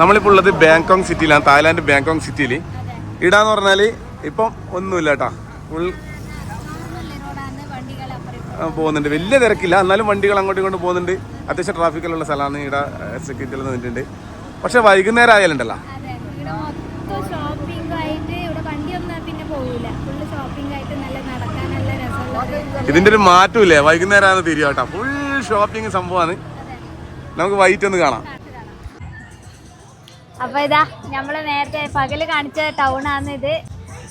നമ്മളിപ്പോൾ ഉള്ളത് ബാങ്കോങ് സിറ്റിയിലാണ് തായ്ലാന്റ് ബാങ്കോങ് സിറ്റിയിൽ ഇടാന്ന് പറഞ്ഞാൽ ഇപ്പം ഒന്നുമില്ല കേട്ടാ. ഫുൾ പോകുന്നുണ്ട്. വലിയ തിരക്കില്ല. എന്നാലും വണ്ടികൾ അങ്ങോട്ടും ഇങ്ങോട്ടും പോകുന്നുണ്ട്. അത്യാവശ്യം ട്രാഫിക്കിലുള്ള സ്ഥലമാണ് ഇവിടെ സെക്യൂരിറ്റിയിൽ നിന്നിട്ടുണ്ട്. പക്ഷെ വൈകുന്നേരം ആയാലുണ്ടല്ലോ. ഇതിന്റെ ഒരു മാറ്റമില്ലേ വൈകുന്നേരം ആണ് തീരുവാട്ടാ ഫുൾ ഷോപ്പിംഗ് സംഭവമാണ്. നമുക്ക് വൈറ്റ് ഒന്ന് കാണാം. അപ്പൊ ഇതാ നമ്മൾ നേരത്തെ പകൽ കാണിച്ച ടൗൺ ആണ് ഇത്.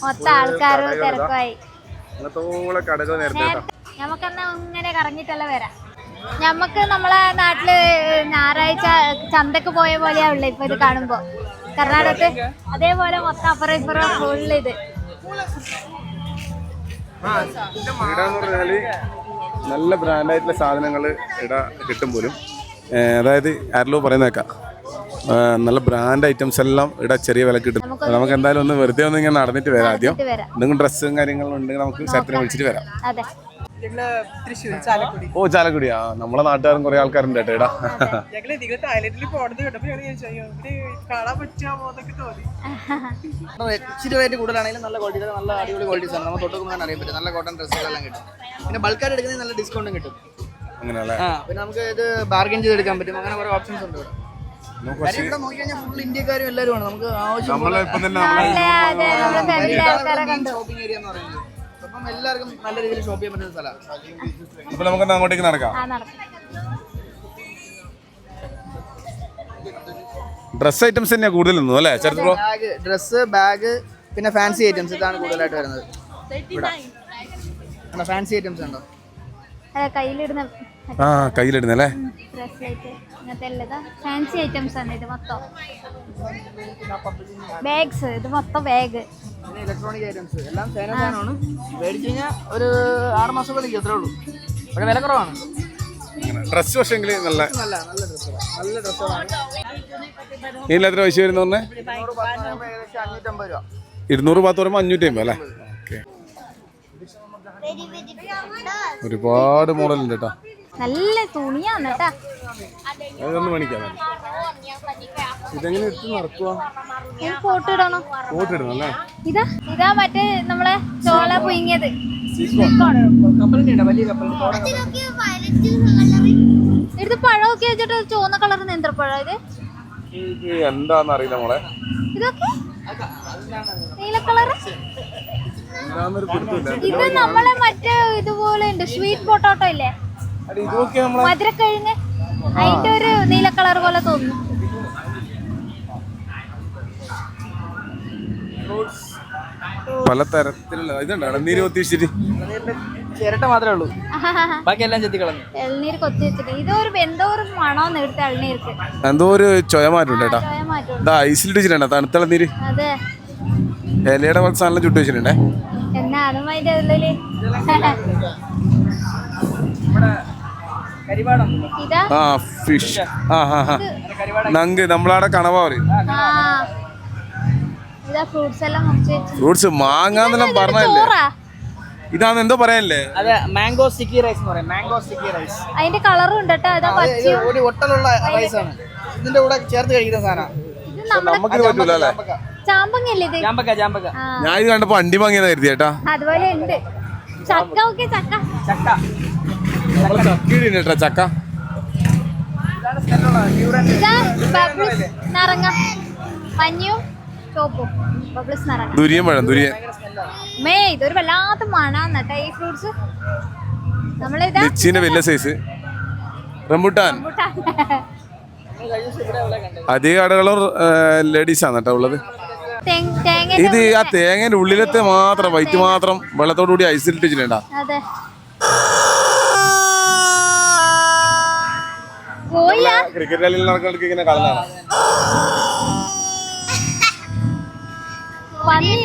മൊത്തം ആൾക്കാരും തിരക്കായി നമുക്കെന്നാ ഇങ്ങനെ കറങ്ങിട്ടല്ല വരാം? നമുക്ക് നമ്മളെ നാട്ടിൽ ഞായറാഴ്ച ചന്തക്ക് പോയ പോലെയാ ഉള്ളത് ഇപ്പൊ ഇത് കാണുമ്പോ. കർണാടകത്ത് അതേപോലെ മൊത്തം അപ്പുറം ഇപ്പുറം ഫുള്ള് ഇത്. നല്ല ബ്രാൻഡായിട്ടുള്ള സാധനങ്ങൾ ഇട കിട്ടും പോലും. അതായത് ആരല്ലോ പറയുന്നേക്കാം. നല്ല ബ്രാൻഡ് ഐറ്റംസ് എല്ലാം ഇവിടെ ചെറിയ വില കിട്ടും. നമുക്ക് എന്തായാലും ഒന്ന് വെറുതെ ഒന്ന് ഇങ്ങനെ നടന്നിട്ട് വരാം ആദ്യം. എന്തെങ്കിലും ഡ്രസ്സും കാര്യങ്ങളും ഉണ്ടെങ്കിൽ നമുക്ക് ശരത്തിനെ വിളിച്ചിട്ട് വരാം. ഓ ചാലക്കുടിയാ? നമ്മളെ നാട്ടുകാരും കുറെ ആൾക്കാരുണ്ട് കേട്ടോ ഇടാ ഇച്ചിരി റേറ്റ് കൂടുതലാണെങ്കിലും നല്ല ക്വാളിറ്റി നല്ല അടിപൊളി ക്വാളിറ്റീസ് ആണ് നമ്മൾ തൊട്ടൊക്കെ തന്നെ അറിയാൻ പറ്റും. നല്ല കോട്ടൺ ഡ്രസ്സുകളെല്ലാം കിട്ടും. പിന്നെ ബൾക്കായിട്ട് എടുക്കുന്നതിന് നല്ല ഡിസ്കൗണ്ടും കിട്ടും. അങ്ങനെയല്ലേ ആ പിന്നെ നമുക്ക് ഇത് ബാർഗൻ ചെയ്ത് എടുക്കാൻ പറ്റും. അങ്ങനെ കുറെ ഓപ്ഷൻസ് ഉണ്ട് ഇവിടെ. ഇന്ത്യക്കാരും എല്ലാവരും നമുക്ക് ആവശ്യം നമ്മളെ ഇപ്പം തന്നെ നമ്മളെ അതെ അതെ നമ്മുടെ ഫാമിലി ആൾക്കാരെ കണ്ടു. ഷോപ്പിംഗ് ഏരിയ എന്ന് പറയുന്നത്. അപ്പം എല്ലാവർക്കും നല്ല രീതിയിൽ ഷോപ്പ് ചെയ്യാൻ പറ്റുന്ന സ്ഥലമാണ്. അപ്പൊ നമുക്ക് അങ്ങോട്ടേക്ക് നടക്കാം? ആ നടക്കും. ഡ്രസ് ഐറ്റംസ് തന്നെയാ കൂടുതൽ അല്ലേ? ബ്രോ ബാഗ് ഡ്രസ്സ് ബാഗ് പിന്നെ ഫാൻസി ഐറ്റംസ് ഇതാണ് കൂടുതലായിട്ട് വരുന്നത്. ഫാൻസി ഐറ്റംസ് ഉണ്ടോ? കയ്യിലിടുന്ന ആ കയ്യിലിടുന്നല്ലേ ഫാൻസി ഐറ്റംസ് ആണ് ഇത് മൊത്തം. ബാഗ്സ് ഇത് മൊത്തം ബാഗ് ഇലക്ട്രോണിക് ഐറ്റംസ് എല്ലാം സേന സാധനമാണ്. മേടിച്ചു കഴിഞ്ഞാൽ ഒരു ആറ് മാസം പോലെ അത്രേ ഉള്ളൂ. പക്ഷേ വില കുറവാണ്. ഡ്രസ് പക്ഷെങ്കിൽ നല്ല നല്ല നല്ല ഡ്രസ്സുകളാണ് നല്ല ഡ്രസ്സാണ് ഇതിൽ എത്ര പൈസ വരുന്ന പറഞ്ഞേ ഇരുന്നൂറ് പത്ത് ആകുമ്പോൾ ഏകദേശം അഞ്ഞൂറ്റമ്പത് രൂപ. ഇരുന്നൂറ് പത്ത് പറയുമ്പോൾ അഞ്ഞൂറ്റി അമ്പത് അല്ലേ ഓക്കെ ഒരുപാട് മോഡലുണ്ട് കേട്ടോ നല്ല തുണിയാണ് കേട്ടാ അതൊന്ന് മേടിക്കാം ഇതെങ്ങനെ എടുത്ത് നടക്കുക ഞാൻ ഫോട്ടോ ഇടണോ? കോട്ട് ഇടണം അല്ലേ? ഇതാ ഇതാ മറ്റേ നമ്മളെ ചോള പുയങ്ങിയത് എടുത്ത് പഴമൊക്കെ വെച്ചിട്ട് ചുവന്ന കളർ നേന്ത്രപ്പഴം ഇത്? ഇത് എന്താന്ന് അറിയില്ല മോളെ. ഇതൊക്കെ? നീല കളറ് എന്താന്നൊരു പിടുത്തമില്ല. ഇത് നമ്മളെ മറ്റേ ഇതുപോലെ ഉണ്ട് സ്വീറ്റ് പൊട്ടോട്ടോ ഇല്ലേ? മധുരക്കഴിഞ്ഞ് അതിന്റെ ഒരു നീല കളർ പോലെ തോന്നുന്നു. പല തരത്തിലുള്ള ഇതുണ്ട്? ഇളനീര് കൊത്തിച്ചിട്ട് ചിരട്ട മാത്രമേ ഉള്ളൂ. ബാക്കി എല്ലാം ചെത്തി കളഞ്ഞു. ഇളനീര് കൊത്തി വെച്ചിട്ട്. ഇത് ഒരു എന്തോ ഒരു മണോന്ന് ഇവിടുത്തെ ഇളനീർക്ക് എന്തോ ഒരു ചോയ മാറ്റം ഇതാ ഐസിലിട്ട് വെച്ചിട്ടുണ്ടോ? തണുത്ത ഇളനീര് അതെ. ഇലയുടെ കുറച്ച് സാധനം ചുട്ട് വെച്ചിട്ടുണ്ടേ. എന്നാ അതും അതിന്റെ ഉള്ളിൽ. ആ ഫിഷ് ആ ഹാ ഹാ നങ്ക് നമ്മളവിടെ കണവ പറയും. ഫ്രൂട്ട്സ് മാങ്ങാന്നെല്ലാം പറഞ്ഞല്ലേ ഇതാണ് എന്തോ പറയാനല്ലേ? അതെ മാംഗോ സ്റ്റിക്കി റൈസ് എന്ന് പറയും. മാംഗോ സ്റ്റിക്കി റൈസ് അതിന്റെ കളറും ഉണ്ട് കേട്ടോ ഒരു ഒട്ടലുള്ള റൈസ് ആണ്. ഇതിന്റെ കൂടെ ചേർത്ത് കഴിക്കുന്ന സാധനം. നമുക്ക് പറ്റൂല അല്ലേ? ഞാൻ ഇത് കണ്ടപ്പോ അണ്ടി കരുതി ചേട്ടാ അതുപോലെ ഉണ്ട്. ചക്ക ചക്ക. ചക്ക. കേട്ടാ ചക്ക. ചോപ്പും ബബിൾസ് നിറങ്ങ. ദുരിയൻ പഴം ദുരിയൻ മേ ഇതൊരു വല്ലാത്ത മണാന്ന് കേട്ടോ ഈ ഫ്രൂട്ട്സ് നമ്മളിതാ ലിച്ചിന്റെ വലിയ സൈസ്. റംബുട്ടാൻ. അധിക കടകളും ലേഡീസ് ആണ് കേട്ടോ ഉള്ളത്. ഇത് ആ തേങ്ങന്റെ ഉള്ളിലത്തെ മാത്രം വൈറ്റ് മാത്രം വെള്ളത്തോടു കൂടി ഐസിലിട്ട് വെച്ചിട്ടുണ്ടാ പോയില്ല. ക്രിക്കറ്റ് കളിയിൽ നടക്കുന്ന ഇങ്ങനെ കളഞ്ഞാണ് പന്നി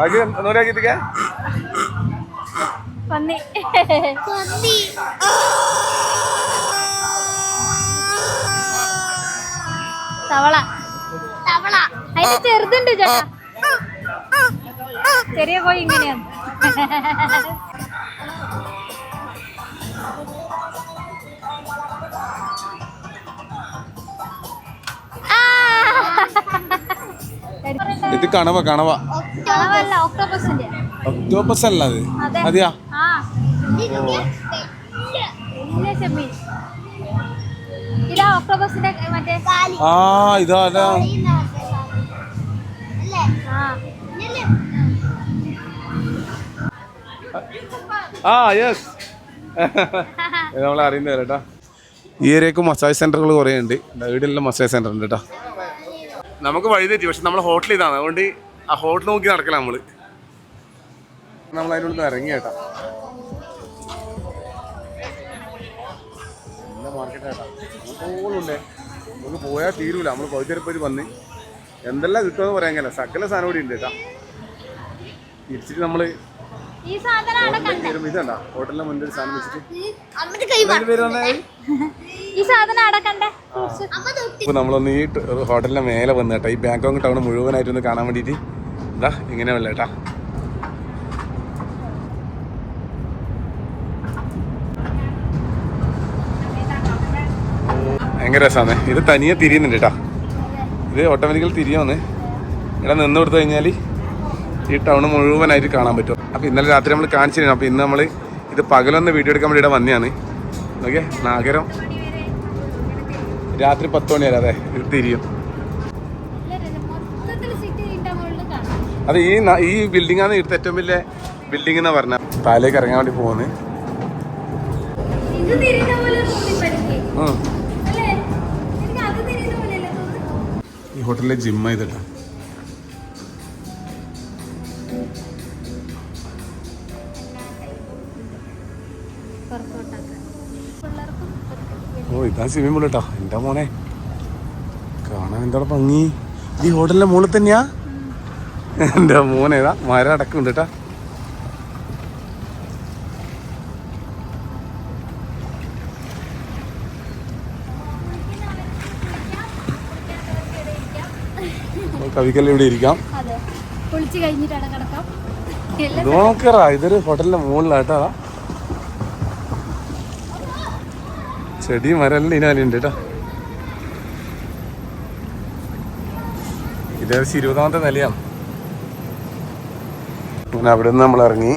ആക്കി നൂറാക്കിത്തേക്ക് പന്നി. തവള. തവള. ചെറുതുണ്ട് ചേട്ടാ. ചെറിയ കോഴി ഇങ്ങനെയാണ്. ഇത് കണവ കണവ. ഒക്ടോപ്പസ് അല്ല അത് അതെ. അതെയാ ആ. ഇതാ ആ അതാ യെസ്. കേട്ടാ ഈ ഏരിയക്ക് മസാജ് സെന്ററുകൾ കുറേ ഉണ്ട് വീടെല്ലാം മസാജ് സെന്റർ ഉണ്ട് കേട്ടോ നമുക്ക് വഴി തെറ്റി പക്ഷെ നമ്മൾ ഹോട്ടൽ ഇതാണ്. അതുകൊണ്ട് ആ ഹോട്ടൽ നോക്കി നടക്കല നമ്മൾ. നമ്മൾ അതിന്റെ ഉള്ളിൽ ഇറങ്ങി കേട്ടാ. നല്ല മാർക്കറ്റ് കേട്ടാ. നമുക്ക് പോയാൽ തീരൂല. നമ്മൾ പകുതിരപ്പതി വന്ന് എന്തെല്ലാം കിട്ടുമെന്ന് പറയാൻ കഴിയില്ല. സകല സാധനം കൂടി ഉണ്ട് കേട്ടാ. തിരിച്ചിട്ട് കണ്ടേ? ഇതണ്ട. ഹോട്ടലിന്റെ മുന്നിൽ സാധനം വെച്ചിട്ട് പേര് പറഞ്ഞേ ഈ സാധനം അവിടെ കണ്ടേ? ഇപ്പൊ നമ്മളൊന്ന് ഈ ഹോട്ടലിന്റെ മേലെ വന്ന് കേട്ടോ. ഈ ബാങ്കോങ് ടൗൺ മുഴുവനായിട്ട് ഒന്ന് കാണാൻ വേണ്ടിട്ട് ഇതാ ഇങ്ങനെ വല്ല കേട്ടാ. ഭയങ്കര രസമാണ് ഇത് തനിയെ തിരിയുന്നുണ്ട് കേട്ടാ. ഇത് ഓട്ടോമാറ്റിക്കൽ തിരിയാന്ന് ഇവിടെ നിന്ന് കൊടുത്തു കഴിഞ്ഞാൽ ഈ ടൗൺ മുഴുവനായിട്ട് കാണാൻ പറ്റും. അപ്പോൾ ഇന്നലെ രാത്രി നമ്മൾ കാണിച്ചിരുന്നു. അപ്പോൾ ഇന്ന് നമ്മൾ ഇത് പകലൊന്ന് വീഡിയോ എടുക്കാൻ വേണ്ടി ഇവിടെ വന്നെയാണ്. ഓക്കെ നഗരം. രാത്രി പത്ത് മണി വരെ അതെ തിരിയും. അത് ഈ ഈ ബിൽഡിംഗ് ആണ് ഇവിടുത്തെ ഏറ്റവും വലിയ ബിൽഡിംഗ് എന്ന് പറഞ്ഞ. താലേക്ക് ഇറങ്ങാൻ വേണ്ടി പോകുന്നു ഈ ഹോട്ടലിലെ ജിമ്മ തോന്നി ഇതാ സ്വിമ്മിംഗ് പൂൾ കേട്ടോ. എന്റെ മോനെ? കാണാൻ എന്താ ഭംഗി? ഈ ഹോട്ടലിന്റെ മുകളിൽ തന്നെയാ? എന്റെ മോനേതാ മരം അടക്കുന്നുണ്ട് കേട്ടാ. കവിക്കല്ല ഇവിടെ ഇരിക്കാം. നോക്കറാ ഇതൊരു ഹോട്ടലിന്റെ മുകളിലാട്ടാ ചെടി മരല്ല ഇനാലുണ്ട് കേട്ടോ ഇതേകദേശം ഇരുപതാമത്തെ നിലയാണ്. അങ്ങനെ അവിടെ നിന്ന് നമ്മൾ ഇറങ്ങി.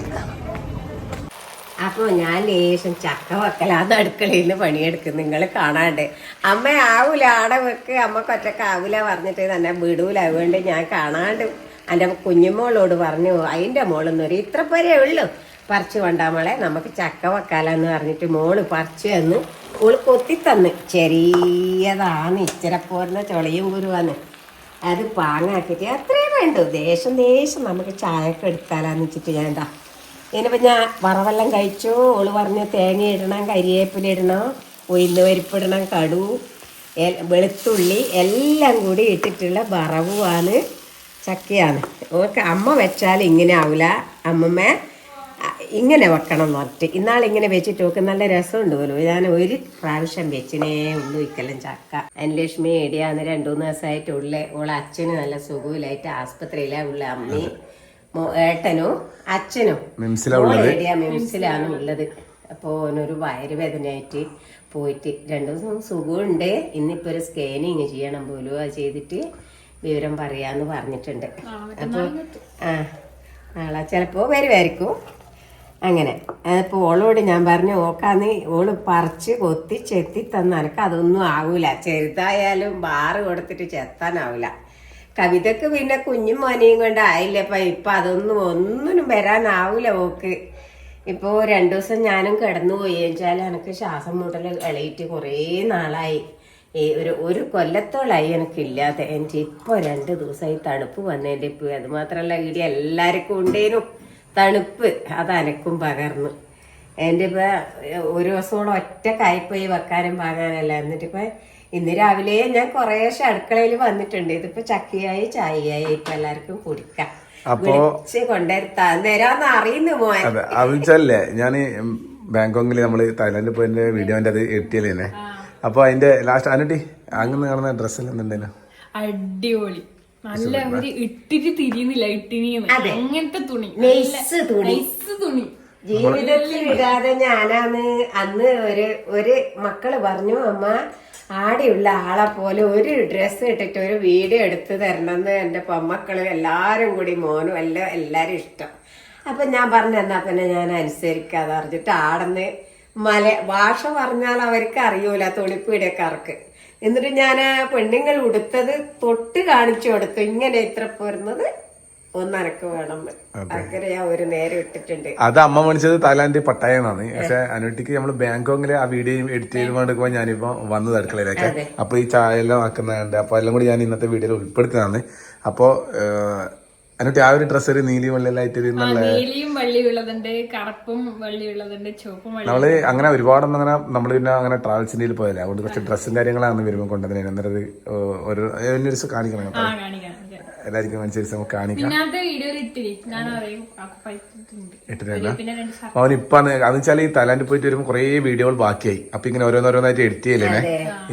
അപ്പൊ ഞാൻ ലേശം ചക്ക വെക്കലാന്ന് അടുക്കളയിൽ നിന്ന് പണിയെടുക്കും നിങ്ങൾ കാണാണ്ട്. അമ്മ ആവൂല. ആടെ വെക്ക്. അമ്മ ഒറ്റയ്ക്ക് ആവൂല പറഞ്ഞിട്ട് തന്നെ വിടൂല. അതുകൊണ്ട് ഞാൻ കാണാണ്ട് എന്റെ കുഞ്ഞുമോളോട് പറഞ്ഞു അതിന്റെ മോളൊന്നും ഇത്ര പേരേ ഉള്ളൂ. പറിച്ചു കൊണ്ടാ മോളെ നമുക്ക് ചക്ക വെക്കാലെന്ന് പറഞ്ഞിട്ട് മോൾ പറിച്ചു തന്ന്. ഓൾ കൊത്തി തന്ന് ചെറിയതാണ്. ഇച്ചിര പോരുന്ന ചൊളയും കുരുവാന്ന്. അത് പാങ്ങാക്കിയിട്ട് അത്രയും വേണ്ടു. ദേശം ദേശം നമുക്ക് ചായക്ക് എടുത്താലാന്ന് വെച്ചിട്ട് ഞാൻ എന്താ ഇനിയിപ്പോൾ ഞാൻ വറവെല്ലാം കഴിച്ചു. ഓൾ പറഞ്ഞു തേങ്ങ ഇടണം കരിയേപ്പില ഇടണം ഉയർന്ന് പരിപ്പിടണം കടു വെളുത്തുള്ളി എല്ലാം കൂടി ഇട്ടിട്ടുള്ള വറവുമാണ് ചക്കയാണ്. ഓൾക്ക് അമ്മ വെച്ചാൽ ഇങ്ങനെ ആവില്ല അമ്മമ്മ ഇങ്ങനെ വെക്കണം എന്ന് പറഞ്ഞിട്ട്. ഇന്നാൾ ഇങ്ങനെ വെച്ചിട്ട് നോക്കും നല്ല രസമുണ്ട് പോലും. ഞാൻ ഒരു പ്രാവശ്യം വെച്ചിനേ ഉള്ളൂ ഇക്കെല്ലാം ചക്ക. അനലക്ഷ്മി എടിയാന്ന് രണ്ടു മൂന്ന് ദിവസമായിട്ട് ഉള്ള. ഓളെ അച്ഛന് നല്ല സുഖമില്ലായിട്ട് ആസ്പത്രിയിലാണ് ഉള്ള അമ്മി. ഏട്ടനോ അച്ഛനും. മിംസിലാ ഉള്ളത്? ഏടിയാ മിംസിലാണ് ഉള്ളത്. അപ്പോൾ ഓനൊരു വയറുവേദനയായിട്ട് പോയിട്ട് രണ്ടു ദിവസം സുഖമുണ്ട്. ഇന്നിപ്പോൾ ഒരു സ്കാനിങ് ചെയ്യണം പോലും അത് ചെയ്തിട്ട് വിവരം പറയാന്ന് പറഞ്ഞിട്ടുണ്ട്. അപ്പോൾ ആ നാളെ ചിലപ്പോൾ വരുമായിരിക്കും അങ്ങനെ. അപ്പോൾ ഓളോട് ഞാൻ പറഞ്ഞു ഓക്കാന്ന് ഓൾ പറിച്ച് കൊത്തി ചെത്തി തന്ന. എനിക്ക് അതൊന്നും ആവൂല. ചെറുതായാലും ബാറ് കൊടുത്തിട്ട് ചെത്താനാവൂല കവിതക്ക് പിന്നെ കുഞ്ഞും മോനെയും കൊണ്ട് ആയില്ലപ്പ. ഇപ്പം അതൊന്നും ഒന്നിനും വരാനാവൂല ഓക്ക്. ഇപ്പോൾ രണ്ടു ദിവസം ഞാനും കിടന്നു പോയി. വെച്ചാൽ എനിക്ക് ശ്വാസം മുട്ടൽ ഇളയിട്ട് കുറേ നാളായി. ഈ ഒരു ഒരു കൊല്ലത്തോളായി എനിക്കില്ലാതെ എനിക്ക് ഇപ്പോൾ രണ്ട് ദിവസമായി തണുപ്പ് വന്നതിന്റെ ഇപ്പോൾ അതുമാത്രമല്ല ഇടി എല്ലാവർക്കും ഉണ്ടേനും. തണുപ്പ് അത് അനക്കും പകർന്നു. എന്റെ ഇപ്പം ഒരു ദിവസമോളം ഒറ്റ കായ്പോയി വെക്കാനും പാകാനല്ല എന്നിട്ട് ഇപ്പൊ ഇന്ന് രാവിലെ ഞാൻ കുറേശ്ശെ അടുക്കളയിൽ വന്നിട്ടുണ്ട്. ഇതിപ്പോ ചക്കയായി ചായയായി. ഇപ്പൊ എല്ലാവർക്കും കുടിക്കാം. അപ്പോ- വിളിച്ച് കൊണ്ടുവരുത്താ നേരാന്ന് അറിയുന്നു മോൻ. അതെ അവച്ചല്ലേ ഞാൻ ബാങ്കോങ്ങിൽ നമ്മൾ തായ്ലാൻഡിൽ പോയതിന്റെ വീഡിയോന്റെ അത് എട്ടിയല്ലേ? അപ്പോൾ അതിന്റെ ലാസ്റ്റ് അനുട്ടി അങ്ങനെ കാണുന്ന ഡ്രസ്സെല്ലാം എന്തുണ്ടായിരുന്നു അടിപൊളി. നല്ല ഒരു ഇട്ടിട്ട് തിരിയുന്നില്ല ഇട്ടിനിന്ന് അങ്ങനത്തെ തുണി. നൈസ് തുണി. നൈസ് തുണി. ജീവിതത്തിൽ ഇടാതെ ഞാനാന്ന് അന്ന് ഒരു ഒരു മക്കൾ പറഞ്ഞു അമ്മ ആടെയുള്ള ആളെ പോലെ ഒരു ഡ്രസ്സ് ഇട്ടിട്ട് ഒരു വീഡിയോ എടുത്ത് തരണമെന്ന് എന്റെ പൊമ്മക്കളും എല്ലാവരും കൂടി മോനും എല്ലാം എല്ലാവരും ഇഷ്ടം. അപ്പം ഞാൻ പറഞ്ഞു എന്നാ പിന്നെ ഞാൻ അനുസരിക്കാതെ അറിഞ്ഞിട്ട് ആടന്ന് മല ഭാഷ പറഞ്ഞാൽ അവർക്ക് അറിയൂല തൊളിപ്പീടിയക്കാർക്ക് എന്നിട്ട് ഞാൻ ആ പെണ്ണുങ്ങൾ ഉടുത്തത് തൊട്ട് കാണിച്ചു കൊടുത്തു. ഇങ്ങനെ എത്ര പോരുന്നത്? ഒന്നനക്ക് വേണം. അങ്ങനെ ഞാൻ ഒരു നേരം ഇട്ടിട്ടുണ്ട്. അത് അമ്മ മേടിച്ചത് തായ്ലാന്റ് പട്ടായെന്നാണ് പക്ഷെ അനുട്ടിക്ക് നമ്മൾ ബാങ്കോങ്ങിൽ ആ വീഡിയോ എഡിറ്റ് ചെയ്ത് കൊണ്ടിരിക്കുമ്പോ ഞാനിപ്പോ വന്നത് അടുക്കളയിലേക്ക്. അപ്പൊ ഈ ചായ എല്ലാം ആക്കുന്നുണ്ട് അപ്പൊ എല്ലാം കൂടി ഞാൻ ഇന്നത്തെ വീഡിയോയിൽ ഉൾപ്പെടുത്തുന്നതാണ്. അപ്പോ അനുട്ടി ആ ഒരു ഡ്രസ്സ് ഒരു നീലി വെള്ളയിലായിട്ട് നല്ല നീലിയും വെള്ളിയുള്ളതുണ്ട് കറുപ്പും വെള്ളിയുള്ളതുണ്ട് ചുവപ്പും നമ്മൾ അങ്ങനെ ഒരുപാടൊന്നും അങ്ങനെ നമ്മൾ പിന്നെ അങ്ങനെ ട്രാവൽസിന്റെ പോയല്ലേ അതുകൊണ്ട് കുറച്ച് ഡ്രസ്സും കാര്യങ്ങളാണ് വരുമ്പോൾ കൊണ്ടുവന്നതിന് അന്നേരം ഒരു ഒരു ദിവസം കാണിക്കണം കേട്ടോ. എല്ലാവർക്കും അനുസരിച്ച് നമുക്ക് കാണിക്കാം. അവൻ ഇപ്പൊ അത് വെച്ചാൽ ഈ തലാൻഡ് പോയിട്ട് വരുമ്പോൾ കുറേ വീഡിയോകൾ ബാക്കിയായി. അപ്പൊ ഇങ്ങനെ ഓരോന്നോരോന്നായിട്ട് എഡിറ്റ് ചെയ്യല്ലേ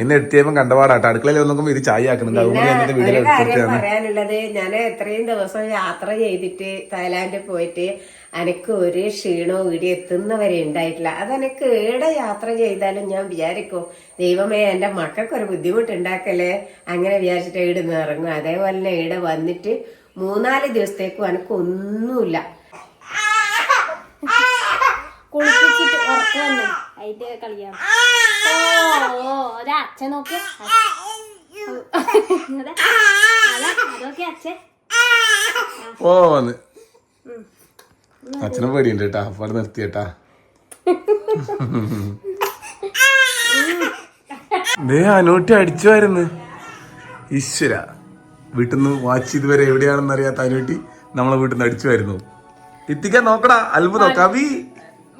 ഇന്ന്? എഡിറ്റ് ചെയ്യുമ്പോൾ കണ്ടപാടാട്ടോ. അടുക്കളയിൽ നോക്കുമ്പോൾ ഇത് ചായ ആക്കുന്നുണ്ട് അതുകൊണ്ട് വീഡിയോ എടുത്തിട്ടാണ് പറയാനുള്ളത് ഞാൻ എത്രയും ദിവസം യാത്ര ചെയ്തിട്ട് തായ്ലാന്റിൽ പോയിട്ട് എനിക്ക് ഒരു ക്ഷീണവും ഇവിടെ എത്തുന്നവരെ ഉണ്ടായിട്ടില്ല. അതെനിക്ക് ഏടെ യാത്ര ചെയ്താലും ഞാൻ വിചാരിക്കും ദൈവമേ എന്റെ മക്കൾക്ക് ഒരു ബുദ്ധിമുട്ടുണ്ടാക്കല്ലേ അങ്ങനെ വിചാരിച്ചിട്ട് ഈട് നിന്ന് ഇറങ്ങും അതേപോലെ തന്നെ ഈടെ വന്നിട്ട് മൂന്നാൽ ദിവസത്തേക്കും എനിക്ക് ഒന്നുമില്ല. അച്ഛൻ. നോക്കിയാ അതെ അതെ അതൊക്കെ അച്ഛൻ. ഓ വന്ന്. അച്ഛനെ പേടിയുണ്ട് കേട്ടാ. അവിടെ നിർത്തിയേട്ടാ ദേ അനൂട്ടി അടിച്ചു വരുന്നു. ഈശ്വര. വീട്ടിൽ നിന്ന് വാച്ച് ഇതുവരെ എവിടെയാണെന്ന് അറിയാത്ത അനൂട്ടി നമ്മളെ വീട്ടിൽ നിന്ന് അടിച്ചു വരുന്നു. എത്തിക്കാൻ നോക്കടാ അത്ഭുതം. കവി.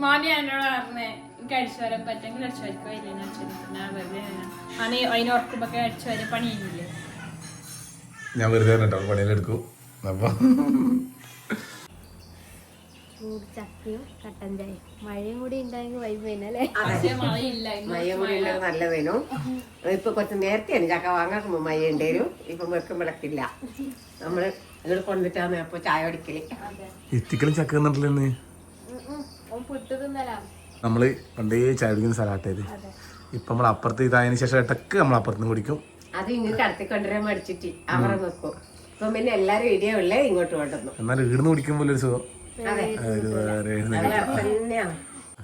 മാമി എന്നോട് പറഞ്ഞേ എനിക്ക് അടിച്ചു വരാൻ പറ്റുമെങ്കിൽ അടിച്ചു വരക്കോ ഇല്ല ഞാൻ അടിച്ചു വരെ പണിയില്ലേ അതിന് ഉറക്കുമ്പോ അടിച്ചു ഞാൻ വെറുതെ കേട്ടോ പണിയിലെടുക്കും അപ്പോൾ ചൂട് ചക്കയും കട്ടൻ ചായയും. മഴയും കൂടി ഉണ്ടായെങ്കിൽ കൂടി ഉള്ളത് നല്ലതേനു ഇപ്പൊ കുറച്ച് നേരത്തെയാണ് ചക്ക വാങ്ങാൻ മഴ ഉണ്ടേനു. ഇപ്പൊ വെക്കും വിളക്കില്ല. നമ്മൾ ഇവിടെ കൊണ്ടിട്ടാണ് അപ്പൊ ചായ അടിക്കൽ എത്തിക്കലും ചക്ക തന്നിട്ടില്ലെന്ന് നമ്മൾ പണ്ടേ ചായ കുടിക്കുന്ന സ്ഥലമാട്ടത് ഇപ്പൊ നമ്മൾ അപ്പുറത്ത് ഇതായതിനു ശേഷം ഇടയ്ക്ക് നമ്മൾ അപ്പുറത്തുനിന്ന് കുടിക്കും. അത് ഇങ്ങ് കടത്തിക്കൊണ്ടുവരാൻ മടിച്ചിട്ട് അവരെ നോക്കും. അപ്പൊ പിന്നെ എല്ലാരും ഇടിയേ ഉള്ളേ ഇങ്ങോട്ട് കൊണ്ടുവന്നു. കുടിക്കുമ്പോൾ ഒരു സുഖം. തന്നെയാണ്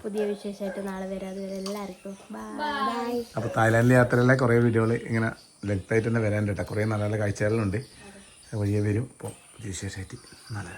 പുതിയ വിശേഷമായിട്ട് നാളെ വരാതെ വരെ എല്ലാവർക്കും ബൈ അപ്പോൾ തായ്ലാൻഡിലെ യാത്രയിലെ കുറേ വീഡിയോകൾ ഇങ്ങനെ ലെങ്ത് ആയിട്ട് തന്നെ വരാനുണ്ട് കേട്ടോ. കുറേ നല്ല നല്ല കാഴ്ചകളുണ്ട് വഴിയെ വരും. ഇപ്പോൾ വിശേഷമായിട്ട് നല്ല